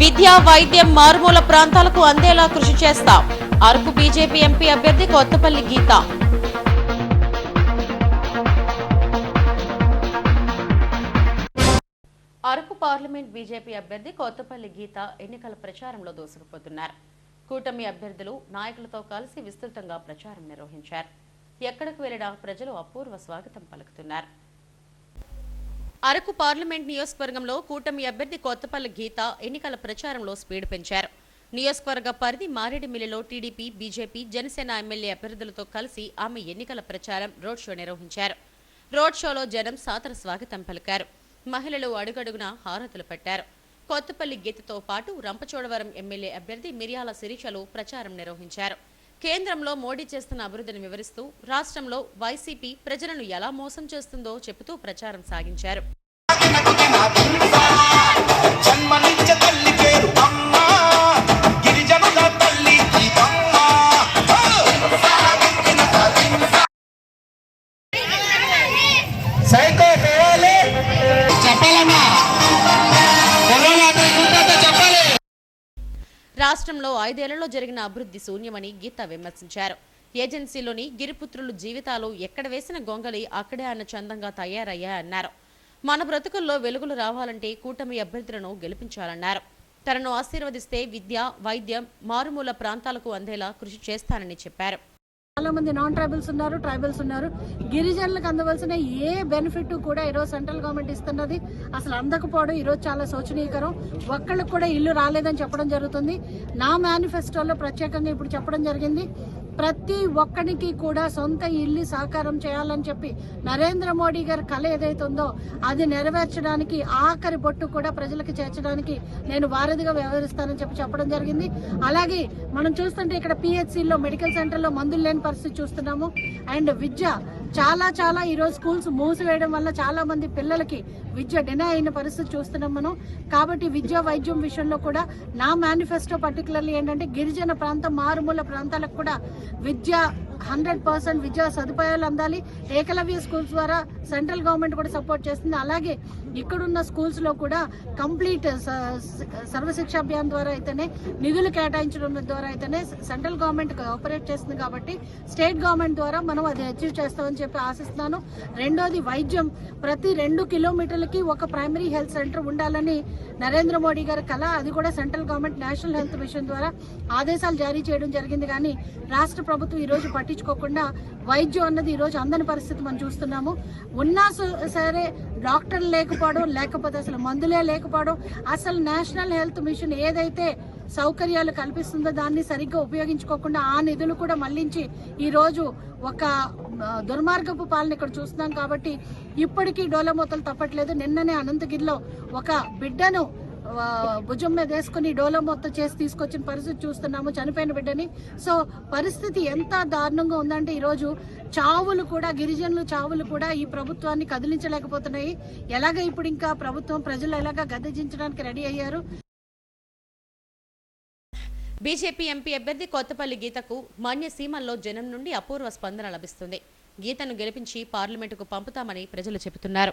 విద్య వైద్యం మారుమూల ప్రాంతాలకు అందేలా కృషి చేస్తాం. అరకు బీజేపీ ఎంపీ అభ్యర్థి కొత్తపల్లి గీత. అరకు పార్లమెంట్ బీజేపీ అభ్యర్థి కొత్తపల్లి గీత ఎన్నికల ప్రచారంలో దూసుకుపోతున్నారు. కూటమి అభ్యర్థులు నాయకులతో కలిసి విస్తృతంగా ప్రచారం నిర్వహించారు. ఎక్కడికి వెళ్ళినా ప్రజలు అపూర్వ స్వాగతం పలుకుతున్నారు. అరకు పార్లమెంట్ నియోజకవర్గంలో కూటమి అభ్యర్థి కొత్తపల్లి గీత ఎన్నికల ప్రచారంలో స్పీడ్ పెంచారు. నియోజకవర్గ పరిధి మారేడుమిల్లిలో టీడీపీ బీజేపీ జనసేన ఎమ్మెల్యే అభ్యర్థులతో కలిసి ఆమె ఎన్నికల ప్రచారం రోడ్ షో నిర్వహించారు. రోడ్ షోలో జనం సాదర స్వాగతం పలికారు. మహిళలు అడుగడుగున హారతులు పెట్టారు. కొత్తపల్లి గీతతో పాటు రంపచోడవరం ఎమ్మెల్యే అభ్యర్థి మిర్యాల శిరీషలు ప్రచారం నిర్వహించారు. కేంద్రంలో మోడీ చేస్తున్న అభివృద్ధిని వివరిస్తూ రాష్ట్రంలో వైసీపీ ప్రజలను ఎలా మోసం చేస్తుందో చెబుతూ ప్రచారం సాగించారు. సైకో రాష్ట్రంలో ఐదేళ్ళలో జరిగిన అభివృద్ధి శూన్యమని గీత విమర్శించారు. ఏజెన్సీలోని గిరిపుత్రులు జీవితాలు ఎక్కడ వేసిన గొంగలి అక్కడే అన్న చందంగా తయారయ్యాయన్నారు మన బ్రతుకుల్లో వెలుగులు రావాలంటే కూటమి అభ్యర్థులను గెలిపించాలన్నారు. తనను ఆశీర్వదిస్తే విద్య వైద్యం మారుమూల ప్రాంతాలకు అందేలా కృషి చేస్తానని చెప్పారు. చాలా మంది నాన్ ట్రైబల్స్ ఉన్నారు ట్రైబల్స్ ఉన్నారు. గిరిజనులకు అందవలసిన ఏ బెనిఫిట్ కూడా ఈరోజు సెంట్రల్ గవర్నమెంట్ ఇస్తున్నది. అసలు అందకపోవడం ఈరోజు చాలా శోచనీయకరం. ఒక్కళ్ళకు కూడా ఇల్లు రాలేదని చెప్పడం జరుగుతుంది. నా మేనిఫెస్టోలో ప్రత్యేకంగా ఇప్పుడు చెప్పడం జరిగింది. ప్రతి ఒక్కరికి కూడా సొంత ఇల్లు సాకారం చేయాలని చెప్పి నరేంద్ర మోడీ గారి కళ ఏదైతే ఉందో అది నెరవేర్చడానికి ఆఖరి బొట్టు కూడా ప్రజలకు చేర్చడానికి నేను వారధిగా వ్యవహరిస్తానని చెప్పి చెప్పడం జరిగింది. అలాగే మనం చూస్తుంటే ఇక్కడ పిహెచ్సిలో మెడికల్ సెంటర్లో మందులు లేని పరిస్థితి చూస్తున్నాము. అండ్ విద్య చాలా చాలా ఈరోజు స్కూల్స్ మూసివేయడం వల్ల చాలా మంది పిల్లలకి విద్య డినై అయిన పరిస్థితి చూస్తున్నాం మనం. కాబట్టి విద్య వైద్యం విషయంలో కూడా నా మేనిఫెస్టో పర్టికులర్లీ ఏంటంటే గిరిజన ప్రాంతం మారుమూల ప్రాంతాలకు కూడా విద్య హండ్రెడ్ పర్సెంట్ విద్యా సదుపాయాలు అందాలి. ఏకలవ్య స్కూల్స్ ద్వారా సెంట్రల్ గవర్నమెంట్ కూడా సపోర్ట్ చేస్తుంది. అలాగే ఇక్కడున్న స్కూల్స్లో కూడా కంప్లీట్ సర్వశిక్ష అభియాన్ ద్వారా అయితేనే నిధులు కేటాయించడం ద్వారా అయితేనే సెంట్రల్ గవర్నమెంట్ ఆపరేట్ చేస్తుంది కాబట్టి స్టేట్ గవర్నమెంట్ ద్వారా మనం అది అచీవ్ చేస్తామని చెప్పి ఆశిస్తున్నాను. రెండోది వైద్యం. ప్రతి రెండు కిలోమీటర్లకి ఒక ప్రైమరీ హెల్త్ సెంటర్ ఉండాలని నరేంద్ర మోడీ గారి కళ అది కూడా central government national health mission ద్వారా ఆదేశాలు జారీ చేయడం జరిగింది. కానీ రాష్ట్ర ప్రభుత్వం ఈరోజు పట్టించుకోకుండా వైద్యం అన్నది ఈరోజు అందని పరిస్థితి మనం చూస్తున్నాము. ఉన్నా స- సరే డాక్టర్లు లేకపోవడం లేకపోతే అసలు మందులే లేకపోవడం అసలు నేషనల్ హెల్త్ మిషన్ ఏదైతే సౌకర్యాలు కల్పిస్తుందో దాన్ని సరిగ్గా ఉపయోగించుకోకుండా ఆ నిధులు కూడా మళ్ళించి ఈరోజు ఒక దుర్మార్గపు పాలన ఇక్కడ చూస్తున్నాం కాబట్టి ఇప్పటికీ డోలమూతలు తప్పట్లేదు. నిన్ననే అనంతగిరిలో ఒక బిడ్డను భుజం మీద వేసుకుని డోలో మొత్తం చేసి తీసుకొచ్చిన పరిస్థితి చూస్తున్నాము చనిపోయిన బిడ్డని. సో పరిస్థితి ఎంత దారుణంగా ఉందంటే ఈరోజు చావులు కూడా గిరిజనులు చావులు కూడా ఈ ప్రభుత్వాన్ని కదిలించలేకపోతున్నాయి. ఎలాగ ఇప్పుడు ఇంకా ప్రభుత్వం ప్రజలు ఎలాగ గద్దెదించడానికి రెడీ అయ్యారు? బీజేపీ ఎంపీ అభ్యర్థి కొత్తపల్లి గీతకు మాన్యసీమల్లో జనం నుండి అపూర్వ స్పందన లభిస్తుంది. గీతను గెలిపించి పార్లమెంటుకు పంపుతామని ప్రజలు చెబుతున్నారు.